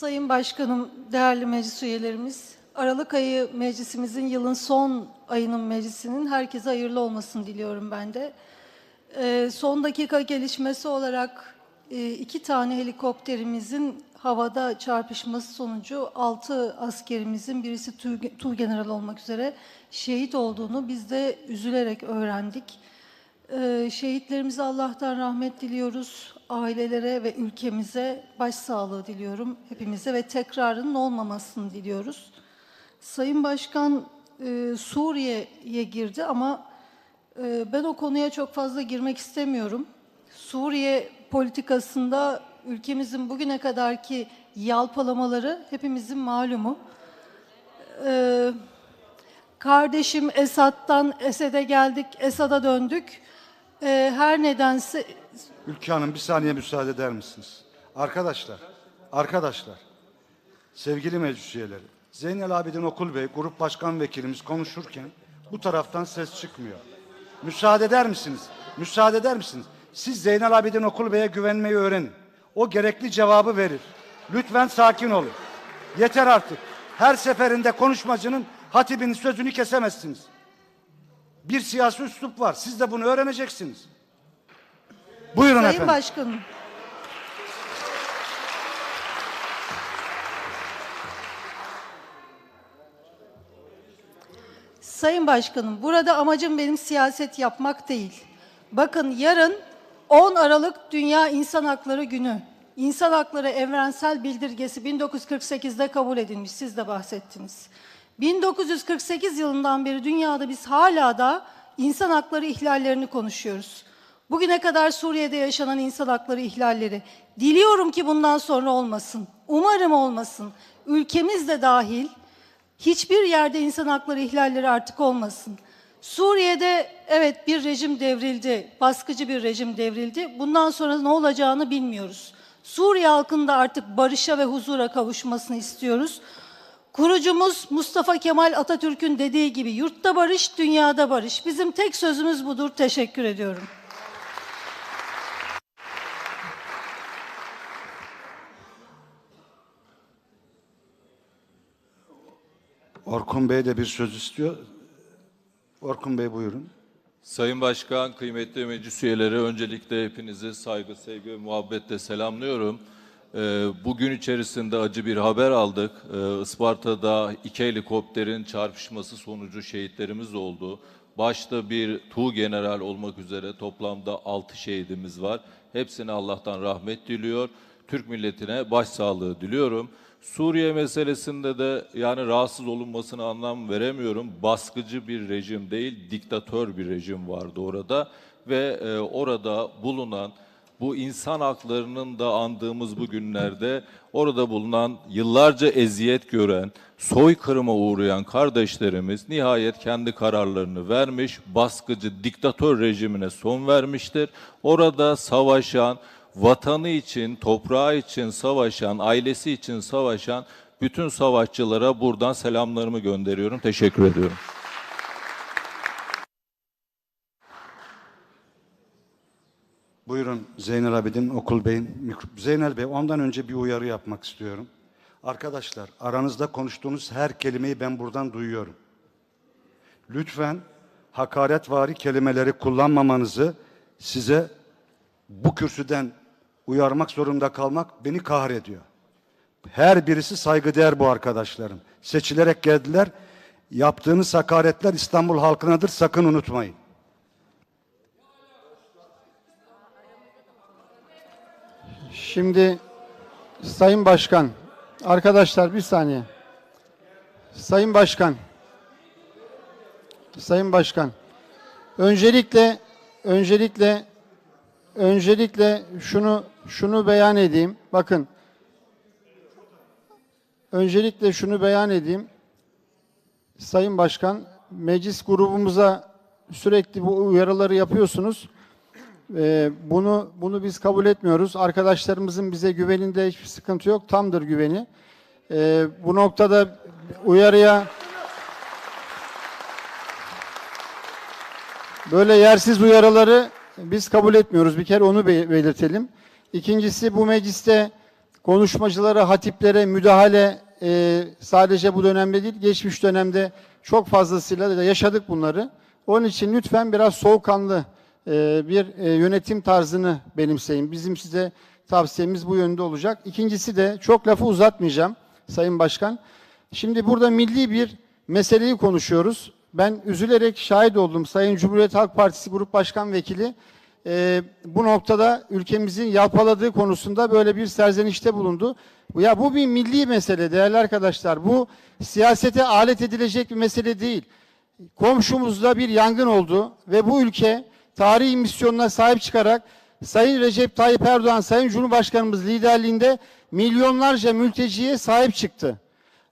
Sayın Başkanım, değerli meclis üyelerimiz, Aralık ayı meclisimizin yılın son ayının meclisinin herkese hayırlı olmasını diliyorum ben de. Ee, son dakika gelişmesi olarak e, iki tane helikopterimizin havada çarpışması sonucu altı askerimizin birisi Tuğ- Tuğgeneral olmak üzere şehit olduğunu biz de üzülerek öğrendik. Ee, şehitlerimize Allah'tan rahmet diliyoruz. Ailelere ve ülkemize başsağlığı diliyorum hepimize ve tekrarının olmamasını diliyoruz. Sayın Başkan e, Suriye'ye girdi ama e, ben o konuya çok fazla girmek istemiyorum. Suriye politikasında ülkemizin bugüne kadarki yalpalamaları hepimizin malumu. Ee, Kardeşim Esad'dan Esed'e geldik, Esad'a döndük. Ee, her nedense Ülke Hanım bir saniye müsaade eder misiniz? Arkadaşlar, arkadaşlar, sevgili meclis üyeleri, Zeynel Abidin Okul Bey, grup başkan vekilimiz konuşurken bu taraftan ses çıkmıyor. Müsaade eder misiniz? Müsaade eder misiniz? Siz Zeynel Abidin Okul Bey'e güvenmeyi öğrenin. O gerekli cevabı verir. Lütfen sakin olun. Yeter artık. Her seferinde konuşmacının hatibinin sözünü kesemezsiniz. Bir siyasi üslup var. Siz de bunu öğreneceksiniz. Buyurun Sayın efendim. Başkanım. Sayın Başkanım, burada amacım benim siyaset yapmak değil. Bakın yarın 10 Aralık Dünya İnsan Hakları Günü. İnsan Hakları Evrensel Bildirgesi 1948'de kabul edilmiş. Siz de bahsettiniz. 1948 yılından beri dünyada biz hala da insan hakları ihlallerini konuşuyoruz. Bugüne kadar Suriye'de yaşanan insan hakları ihlalleri. Diliyorum ki bundan sonra olmasın. Umarım olmasın. Ülkemiz de dahil hiçbir yerde insan hakları ihlalleri artık olmasın. Suriye'de evet bir rejim devrildi, baskıcı bir rejim devrildi. Bundan sonra ne olacağını bilmiyoruz. Suriye halkının da artık barışa ve huzura kavuşmasını istiyoruz. Kurucumuz Mustafa Kemal Atatürk'ün dediği gibi yurtta barış, dünyada barış. Bizim tek sözümüz budur. Teşekkür ediyorum. Orkun Bey de bir söz istiyor. Orkun Bey buyurun. Sayın Başkan, kıymetli meclis üyeleri, öncelikle hepinizi saygı, sevgi ve muhabbetle selamlıyorum. Ee, Bugün içerisinde acı bir haber aldık. Ee, Isparta'da iki helikopterin çarpışması sonucu şehitlerimiz oldu. Başta bir Tuğ General olmak üzere toplamda altı şehidimiz var. Hepsine Allah'tan rahmet diliyor. Türk milletine başsağlığı diliyorum. Suriye meselesinde de yani rahatsız olunmasına anlam veremiyorum. Baskıcı bir rejim değil, diktatör bir rejim vardı orada ve e, orada bulunan bu insan haklarının da andığımız bu günlerde orada bulunan yıllarca eziyet gören, soykırıma uğrayan kardeşlerimiz nihayet kendi kararlarını vermiş, baskıcı diktatör rejimine son vermiştir. Orada savaşan, vatanı için, toprağı için savaşan, ailesi için savaşan bütün savaşçılara buradan selamlarımı gönderiyorum. Teşekkür ediyorum. Buyurun Zeynel Abidin Okul Bey'in Zeynel Bey ondan önce bir uyarı yapmak istiyorum. Arkadaşlar aranızda konuştuğunuz her kelimeyi ben buradan duyuyorum. Lütfen hakaretvari kelimeleri kullanmamanızı size bu kürsüden uyarmak zorunda kalmak beni kahrediyor. Her birisi saygıdeğer bu arkadaşlarım. Seçilerek geldiler. Yaptığınız hakaretler İstanbul halkınadır sakın unutmayın. Şimdi Sayın Başkan, arkadaşlar bir saniye. Sayın Başkan, Sayın Başkan, öncelikle öncelikle öncelikle şunu şunu beyan edeyim. Bakın, öncelikle şunu beyan edeyim. Sayın Başkan, meclis grubumuza sürekli bu uyarıları yapıyorsunuz. Ee, bunu bunu biz kabul etmiyoruz. Arkadaşlarımızın bize güveninde hiçbir sıkıntı yok. Tamdır güveni. Ee, bu noktada uyarıya böyle yersiz uyarıları biz kabul etmiyoruz. Bir kere onu be- belirtelim. İkincisi bu mecliste konuşmacılara, hatiplere müdahale e, sadece bu dönemde değil, geçmiş dönemde çok fazlasıyla da yaşadık bunları. Onun için lütfen biraz soğukkanlı bir e, yönetim tarzını benimseyin. Bizim size tavsiyemiz bu yönde olacak. İkincisi de çok lafı uzatmayacağım Sayın Başkan. Şimdi burada milli bir meseleyi konuşuyoruz. Ben üzülerek şahit oldum Sayın Cumhuriyet Halk Partisi Grup Başkan Vekili e, bu noktada ülkemizin yalpaladığı konusunda böyle bir serzenişte bulundu. Ya bu bir milli mesele değerli arkadaşlar. Bu siyasete alet edilecek bir mesele değil. Komşumuzda bir yangın oldu ve bu ülke tarihi misyonuna sahip çıkarak Sayın Recep Tayyip Erdoğan, Sayın Cumhurbaşkanımız liderliğinde milyonlarca mülteciye sahip çıktı.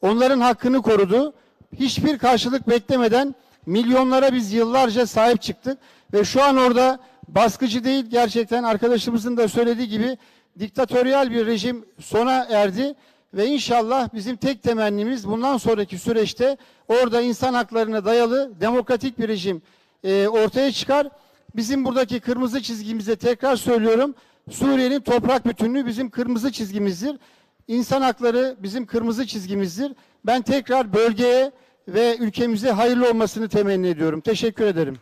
Onların hakkını korudu. Hiçbir karşılık beklemeden milyonlara biz yıllarca sahip çıktık ve şu an orada baskıcı değil gerçekten arkadaşımızın da söylediği gibi diktatöryal bir rejim sona erdi ve inşallah bizim tek temennimiz bundan sonraki süreçte orada insan haklarına dayalı demokratik bir rejim e, ortaya çıkar. Bizim buradaki kırmızı çizgimize tekrar söylüyorum. Suriye'nin toprak bütünlüğü bizim kırmızı çizgimizdir. İnsan hakları bizim kırmızı çizgimizdir. Ben tekrar bölgeye ve ülkemize hayırlı olmasını temenni ediyorum. Teşekkür ederim.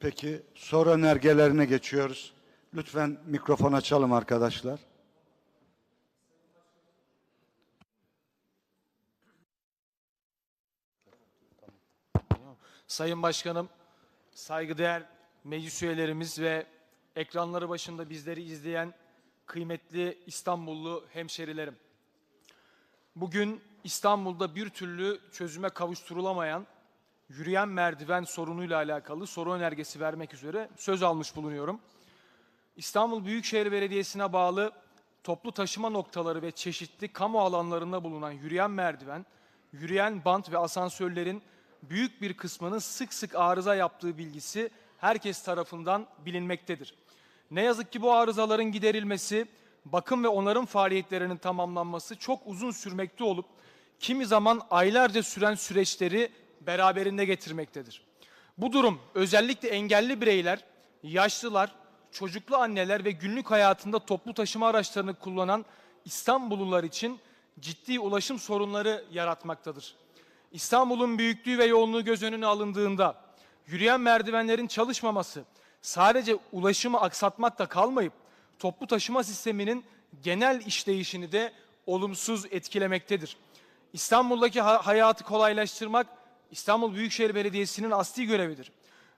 Peki soru önergelerine geçiyoruz. Lütfen mikrofon açalım arkadaşlar. Sayın Başkanım, saygıdeğer meclis üyelerimiz ve ekranları başında bizleri izleyen kıymetli İstanbullu hemşerilerim. Bugün İstanbul'da bir türlü çözüme kavuşturulamayan yürüyen merdiven sorunuyla alakalı soru önergesi vermek üzere söz almış bulunuyorum. İstanbul Büyükşehir Belediyesi'ne bağlı toplu taşıma noktaları ve çeşitli kamu alanlarında bulunan yürüyen merdiven, yürüyen bant ve asansörlerin büyük bir kısmının sık sık arıza yaptığı bilgisi herkes tarafından bilinmektedir. Ne yazık ki bu arızaların giderilmesi, bakım ve onarım faaliyetlerinin tamamlanması çok uzun sürmekte olup kimi zaman aylarca süren süreçleri beraberinde getirmektedir. Bu durum özellikle engelli bireyler, yaşlılar, çocuklu anneler ve günlük hayatında toplu taşıma araçlarını kullanan İstanbullular için ciddi ulaşım sorunları yaratmaktadır. İstanbul'un büyüklüğü ve yoğunluğu göz önüne alındığında yürüyen merdivenlerin çalışmaması sadece ulaşımı aksatmakta kalmayıp toplu taşıma sisteminin genel işleyişini de olumsuz etkilemektedir. İstanbul'daki ha- hayatı kolaylaştırmak İstanbul Büyükşehir Belediyesi'nin asli görevidir.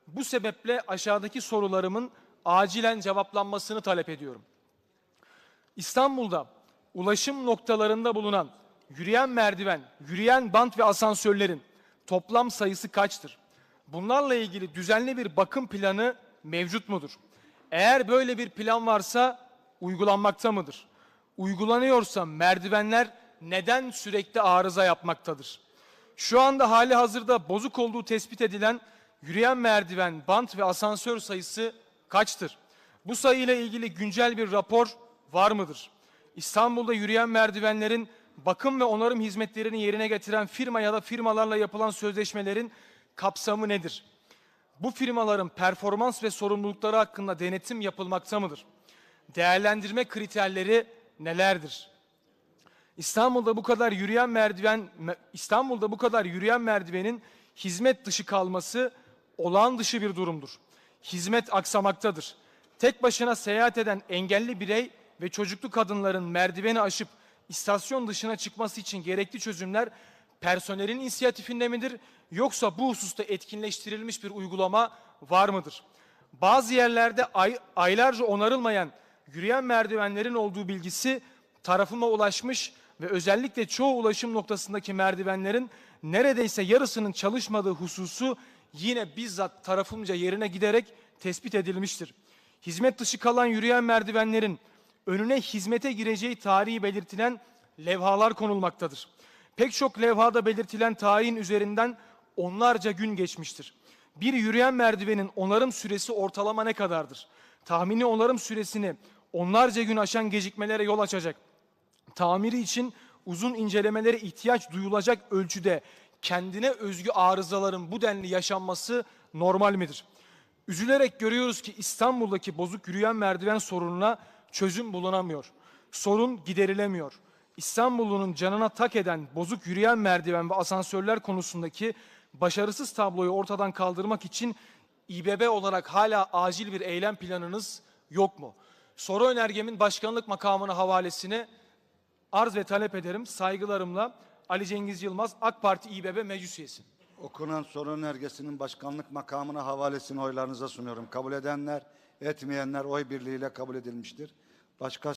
Bu sebeple aşağıdaki sorularımın acilen cevaplanmasını talep ediyorum. İstanbul'da ulaşım noktalarında bulunan yürüyen merdiven, yürüyen bant ve asansörlerin toplam sayısı kaçtır? Bunlarla ilgili düzenli bir bakım planı mevcut mudur? Eğer böyle bir plan varsa uygulanmakta mıdır? Uygulanıyorsa merdivenler neden sürekli arıza yapmaktadır? Şu anda hali hazırda bozuk olduğu tespit edilen yürüyen merdiven, bant ve asansör sayısı kaçtır? Bu sayıyla ilgili güncel bir rapor var mıdır? İstanbul'da yürüyen merdivenlerin bakım ve onarım hizmetlerini yerine getiren firma ya da firmalarla yapılan sözleşmelerin kapsamı nedir? Bu firmaların performans ve sorumlulukları hakkında denetim yapılmakta mıdır? Değerlendirme kriterleri nelerdir? İstanbul'da bu kadar yürüyen merdiven me- İstanbul'da bu kadar yürüyen merdivenin hizmet dışı kalması olağan dışı bir durumdur. Hizmet aksamaktadır. Tek başına seyahat eden engelli birey ve çocuklu kadınların merdiveni aşıp istasyon dışına çıkması için gerekli çözümler personelin inisiyatifinde midir yoksa bu hususta etkinleştirilmiş bir uygulama var mıdır? Bazı yerlerde ay- aylarca onarılmayan yürüyen merdivenlerin olduğu bilgisi tarafıma ulaşmış ve özellikle çoğu ulaşım noktasındaki merdivenlerin neredeyse yarısının çalışmadığı hususu yine bizzat tarafımca yerine giderek tespit edilmiştir. Hizmet dışı kalan yürüyen merdivenlerin önüne hizmete gireceği tarihi belirtilen levhalar konulmaktadır. Pek çok levhada belirtilen tarihin üzerinden onlarca gün geçmiştir. Bir yürüyen merdivenin onarım süresi ortalama ne kadardır? Tahmini onarım süresini onlarca gün aşan gecikmelere yol açacak. Tamiri için uzun incelemelere ihtiyaç duyulacak ölçüde kendine özgü arızaların bu denli yaşanması normal midir? Üzülerek görüyoruz ki İstanbul'daki bozuk yürüyen merdiven sorununa çözüm bulunamıyor. Sorun giderilemiyor. İstanbul'un canına tak eden bozuk yürüyen merdiven ve asansörler konusundaki başarısız tabloyu ortadan kaldırmak için İBB olarak hala acil bir eylem planınız yok mu? Soru önergemin başkanlık makamına havalesini arz ve talep ederim. Saygılarımla Ali Cengiz Yılmaz, AK Parti İBB Meclis Üyesi. Okunan soru önergesinin başkanlık makamına havalesini oylarınıza sunuyorum. Kabul edenler, etmeyenler oy birliğiyle kabul edilmiştir. Başka